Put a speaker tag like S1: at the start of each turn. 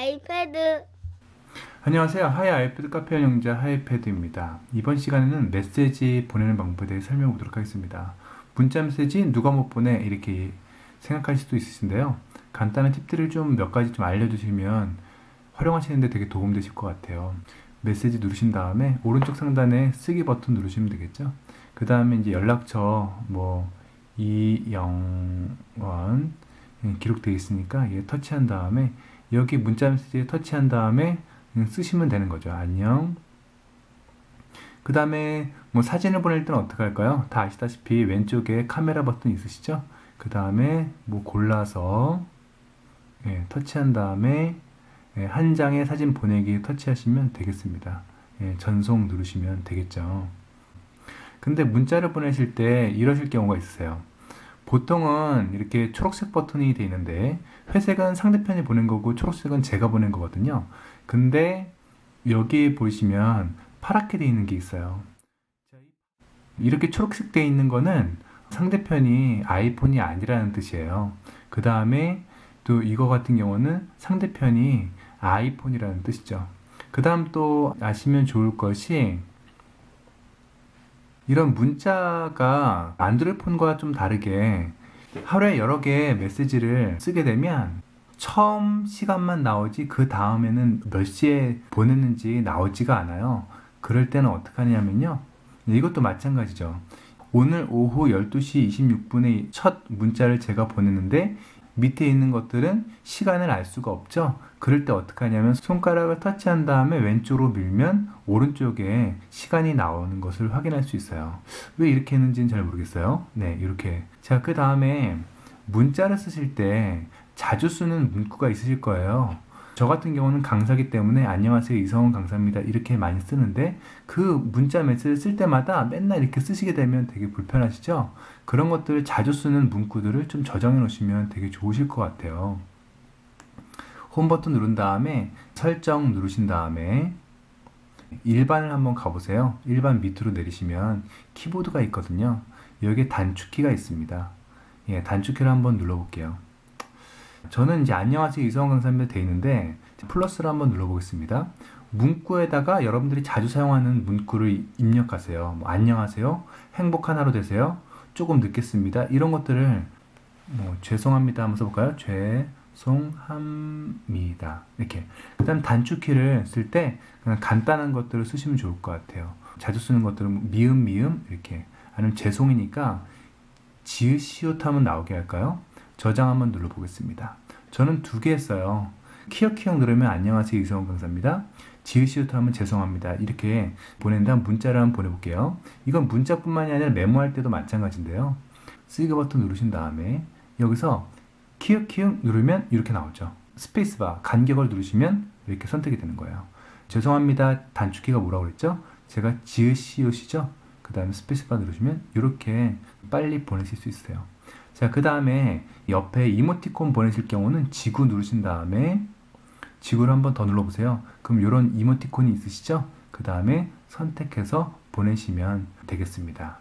S1: 아이패드
S2: 안녕하세요. 하이 아이패드 카페 운영자 하이패드입니다. 이번 시간에는 메시지 보내는 방법에 대해 설명해 보도록 하겠습니다. 문자 메시지 누가 못 보내 이렇게 생각할 수도 있으신데요. 간단한 팁들을 좀 몇 가지 좀 알려주시면 활용하시는데 되게 도움되실 것 같아요. 메시지 누르신 다음에 오른쪽 상단에 쓰기 버튼 누르시면 되겠죠. 그 다음에 이제 연락처 뭐 이영원 음, 기록되어 있으니까 얘 터치한 다음에 여기 문자 메시지에 터치한 다음에 음, 쓰시면 되는 거죠. 안녕. 그 다음에 뭐 사진을 보낼 때는 어떻게 할까요? 다 아시다시피 왼쪽에 카메라 버튼 있으시죠? 그 다음에 뭐 골라서 예, 터치한 다음에 예, 한 장의 사진 보내기 터치하시면 되겠습니다. 예, 전송 누르시면 되겠죠. 근데 문자를 보내실 때 이러실 경우가 있으세요. 보통은 이렇게 초록색 버튼이 되어 있는데 회색은 상대편이 보낸 거고 초록색은 제가 보낸 거거든요. 근데 여기 보시면 파랗게 되어 있는 게 있어요. 이렇게 초록색 되어 있는 거는 상대편이 아이폰이 아니라는 뜻이에요. 그 다음에 또 이거 같은 경우는 상대편이 아이폰이라는 뜻이죠. 그 다음 또 아시면 좋을 것이 이런 문자가 안드로이폰과 좀 다르게 하루에 여러 개의 메시지를 쓰게 되면 처음 시간만 나오지 그 다음에는 몇 시에 보냈는지 나오지가 않아요. 그럴 때는 어떻게 하냐면요. 이것도 마찬가지죠. 오늘 오후 12시 26분에 첫 문자를 제가 보냈는데 밑에 있는 것들은 시간을 알 수가 없죠. 그럴 때 어떻게 하냐면 손가락을 터치한 다음에 왼쪽으로 밀면 오른쪽에 시간이 나오는 것을 확인할 수 있어요. 왜 이렇게 했는지는 잘 모르겠어요. 네, 이렇게. 자, 그 다음에 문자를 쓰실 때 자주 쓰는 문구가 있으실 거예요. 저 같은 경우는 강사기 때문에 안녕하세요 이성훈 강사입니다 이렇게 많이 쓰는데 그 문자 메시지를 쓸 때마다 맨날 이렇게 쓰시게 되면 되게 불편하시죠? 그런 것들을 자주 쓰는 문구들을 좀 저장해 놓으시면 되게 좋으실 것 같아요. 홈 버튼 누른 다음에 설정 누르신 다음에 일반을 한번 가보세요. 일반 밑으로 내리시면 키보드가 있거든요. 여기에 단축키가 있습니다. 예, 단축키를 한번 눌러볼게요. 저는 이제 안녕하세요 이성원 강사입니다 돼 있는데 플러스를 한번 눌러보겠습니다. 문구에다가 여러분들이 자주 사용하는 문구를 입력하세요. 뭐, 안녕하세요, 행복한 하루 되세요, 조금 늦겠습니다. 이런 것들을 뭐 죄송합니다 하면서 볼까요? 죄송합니다 이렇게. 그 다음 단축키를 쓸 때 그냥 간단한 것들을 쓰시면 좋을 것 같아요. 자주 쓰는 것들은 미음 미음 이렇게 아니면 죄송이니까 지읒시옷 하면 나오게 할까요? 저장 한번 눌러보겠습니다. 저는 두 개 했어요. 키역키역 누르면 안녕하세요 이성훈 강사입니다. 지읒시읒 하면 죄송합니다. 이렇게 보낸 다음 문자를 한번 보내볼게요. 이건 문자뿐만이 아니라 메모할 때도 마찬가지인데요. 쓰기 버튼 누르신 다음에 여기서 키읔키읔 누르면 이렇게 나오죠. 스페이스바 간격을 누르시면 이렇게 선택이 되는 거예요. 죄송합니다. 단축키가 뭐라고 그랬죠? 제가 지읒시읒이죠? 그 다음에 스페이스바 누르시면 이렇게 빨리 보내실 수 있어요. 자, 그 다음에 옆에 이모티콘 보내실 경우는 지구 누르신 다음에 지구를 한번 더 눌러보세요. 그럼 이런 이모티콘이 있으시죠? 그 다음에 선택해서 보내시면 되겠습니다.